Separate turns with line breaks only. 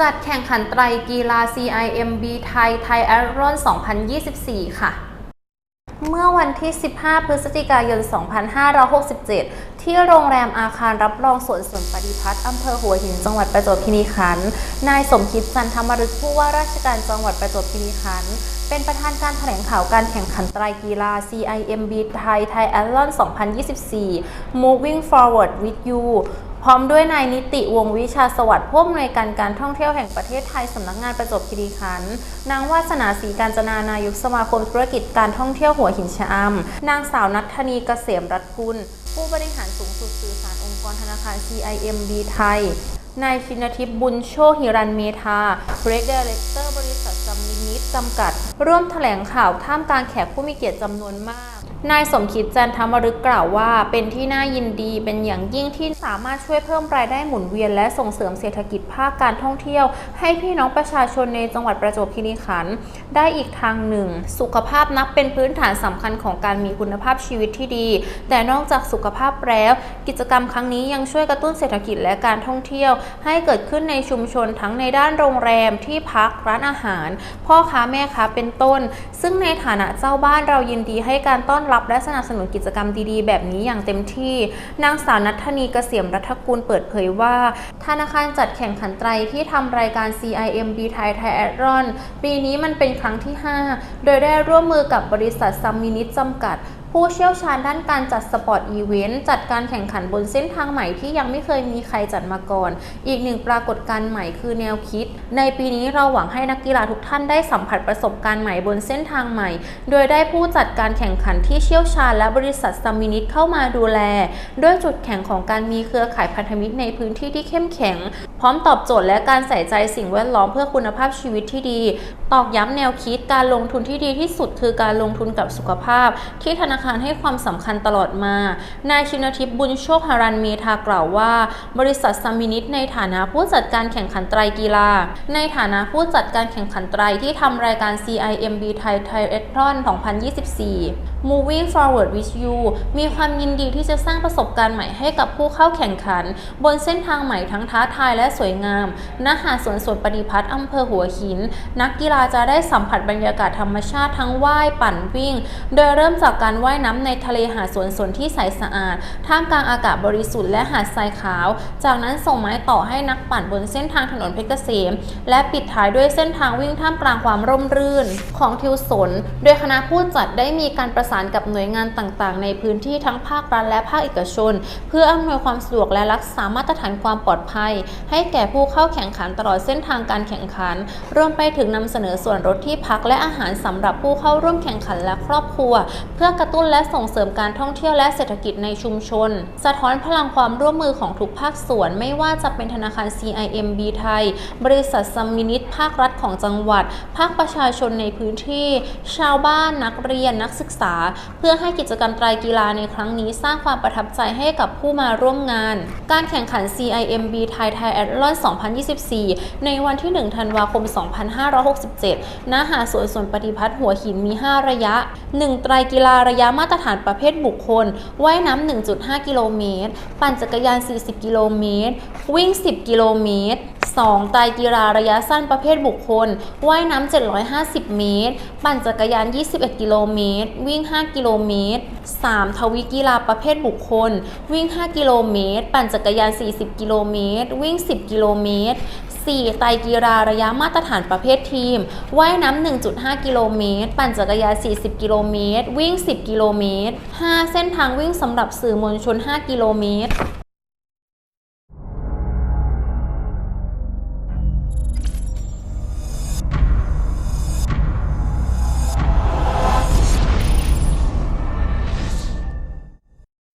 จัดแข่งขันไตรกีฬา CIMB ไทยไทยแอรอน 2024 ค่ะ เมื่อวันที่ 15 พฤศจิกายน 2567 ที่โรงแรมอาคารรับรองสวนสวนปฏิพัฒน์อำเภอหัวหิน จังหวัดประจวบคีรีขันธ์ นายสมคิดจันทมฤทธิ์ผู้ว่าราชการจังหวัดประจวบคีรีขันธ์เป็นประธานการแถลงข่าวการแข่งขันไตรกีฬา CIMB ไทยไทยแอรอน 2024 Moving Forward with You พร้อมด้วยนายนิติวงวิชาสวัสดิ์ผู้อำนวยการการท่องเที่ยวแห่งประเทศไทยสำนักงานประจบคีรีขันธ์นางวาสนาศรีการจนานายกสมาคมธุรกิจการท่องเที่ยวหัวหินชะอำนางสาวนัทนีเกษมรัตกุล ผู้บริหารสูงสุดสื่อสารองค์กรธนาคาร CIMB ไทยนายชินทิพย์บุญโชคหิรันเมธาเบรกเดเรคเตอร์บริษัทซัมมินิตจำกัด ร่วมแถลงข่าวท่ามกลางแขกผู้มีเกียรติจำนวนมาก นายสมคิดจันทมฤกกล่าวว่า เป็นที่น่ายินดีเป็นอย่างยิ่งที่สามารถช่วยเพิ่มรายได้หมุนเวียน และส่งเสริมเศรษฐกิจภาคการท่องเที่ยว ให้พี่น้องประชาชนในจังหวัดประจวบคีรีขันธ์ได้อีกทางหนึ่ง สุขภาพนับเป็นพื้นฐานสำคัญของการมีคุณภาพชีวิตที่ดี แต่นอกจากสุขภาพแล้ว กิจกรรมครั้งนี้ยังช่วยกระตุ้นเศรษฐกิจและการท่องเที่ยว ให้เกิดขึ้นในชุมชนทั้งในด้านโรงแรมที่พักร้านอาหาร พ่อค้าแม่ค้าเป็นต้น ซึ่งในฐานะเจ้าบ้านเรายินดีให้การต้อนรับและสนับสนุนกิจกรรมดีๆ แบบนี้อย่างเต็มที่ นางสาวนัทธนีเกษมรัฐกุลเปิดเผยว่า ธนาคารจัดแข่งขันไตรที่ทำรายการ CIMB ไทยไทยแอดรอนปีนี้มันเป็นครั้งที่ 5 โดยได้ร่วมมือกับบริษัทซัมมินิตจำกัดผู้เชี่ยวชาญด้านการจัดสปอร์ตอีเวนต์จัดการแข่งขันบนเส้นทางใหม่ที่ยังไม่เคยมีใครจัดมาก่อน อีกหนึ่งปรากฏการณ์ใหม่คือแนวคิด ในปีนี้เราหวังให้นักกีฬาทุกท่านได้สัมผัสประสบการณ์ใหม่บนเส้นทางใหม่ โดยได้ผู้จัดการแข่งขันที่เชี่ยวชาญและบริษัทซัมมินิตเข้ามาดูแล ด้วยจุดแข็งของการมีเครือข่ายพันธมิตรในพื้นที่ที่เข้มแข็ง พร้อมตอบโจทย์และการใส่ใจสิ่งแวดล้อมเพื่อคุณภาพชีวิตที่ดี ตอกย้ำแนวคิดการลงทุนที่ดีที่สุด คือการลงทุนกับสุขภาพที่ธนาคารให้ความสำคัญตลอดมา นายชินทิพย์บุญโชคหารันเมธากล่าวว่า บริษัทซัมมินิตในฐานะผู้จัดการแข่งขันไตรกีฬา ในฐานะผู้จัดการแข่งขันไตรที่ทำรายการ CIMB Thai Triathlon 2024 Moving Forward with You มีความยินดีที่จะสร้างประสบการณ์ใหม่ให้กับผู้เข้าแข่งขัน บนเส้นทางใหม่ทั้งท้าทายและสวยงาม ณ หาดสวนสวนปฏิพัฒน์อำเภอหัวหิน นักกีฬาจะได้สัมผัสบรรยากาศธรรมชาติทั้งว่ายปั่นวิ่ง โดยเริ่มจากการว่ายน้ำในทะเลหาดสวนสวนที่ใสสะอาด ท่ามกลางอากาศบริสุทธิ์และหาดทรายขาว จากนั้นส่งไม้ต่อให้นักปั่นบนเส้นทางถนนเพชรเกษม และปิดท้ายด้วยเส้นทางวิ่งท่ามกลางความร่มรื่นของทิวสน โดยคณะผู้จัดได้มีการประสานกับหน่วยงานต่างๆ ในพื้นที่ทั้งภาครัฐและภาคเอกชน เพื่ออำนวยความสะดวกและรักษามาตรฐานความปลอดภัย ให้แก่ผู้เข้าแข่งขันตลอดเส้นทางการแข่งขัน รวมไปถึงนำเสนอส่วนลดที่พักและอาหารสำหรับผู้เข้าร่วมแข่งขันและครอบครัว เพื่อกระตุ้นและส่งเสริมการท่องเที่ยวและเศรษฐกิจในชุมชน สะท้อนพลังความร่วมมือของทุกภาคส่วน ไม่ว่าจะเป็นธนาคาร CIMB ไทย บริษัทซัมมินิตภาครัฐของจังหวัด ภาคประชาชนในพื้นที่ ชาวบ้านนักเรียนนักศึกษาเพื่อให้กิจกรรมไตรกีฬาในครั้งนี้สร้างความประทับใจให้กับผู้มาร่วมงาน การแข่งขัน CIMB ไทยไทยแอดลอน2024 ในวันที่ 1 ธันวาคม 2567 ณ หาดสวนสวนปฏิพัฒน์หัวหินมี 5 ระยะ 1 ไตรกีฬาระยะมาตรฐานประเภทบุคคล ว่ายน้ำ 1.5 กิโลเมตร ปั่นจักรยาน 40 กิโลเมตร วิ่ง 10 กิโลเมตร 2. ไตรกีฬาระยะสั้นประเภทบุคคล ว่ายน้ำ 750 เมตร ปั่นจักรยาน 21 กิโลเมตร วิ่ง 5 กิโลเมตร 3. ทวิกีฬาประเภทบุคคล วิ่ง 5 กิโลเมตร ปั่นจักรยาน 40 กิโลเมตร วิ่ง 10 กิโลเมตร 4. ไตรกีฬาระยะมาตรฐานประเภททีม ว่ายน้ำ 1.5 กิโลเมตร ปั่นจักรยาน 40 กิโลเมตร วิ่ง 10 กิโลเมตร 5. เส้นทางวิ่งสำหรับสื่อมวลชน 5 กิโลเมตร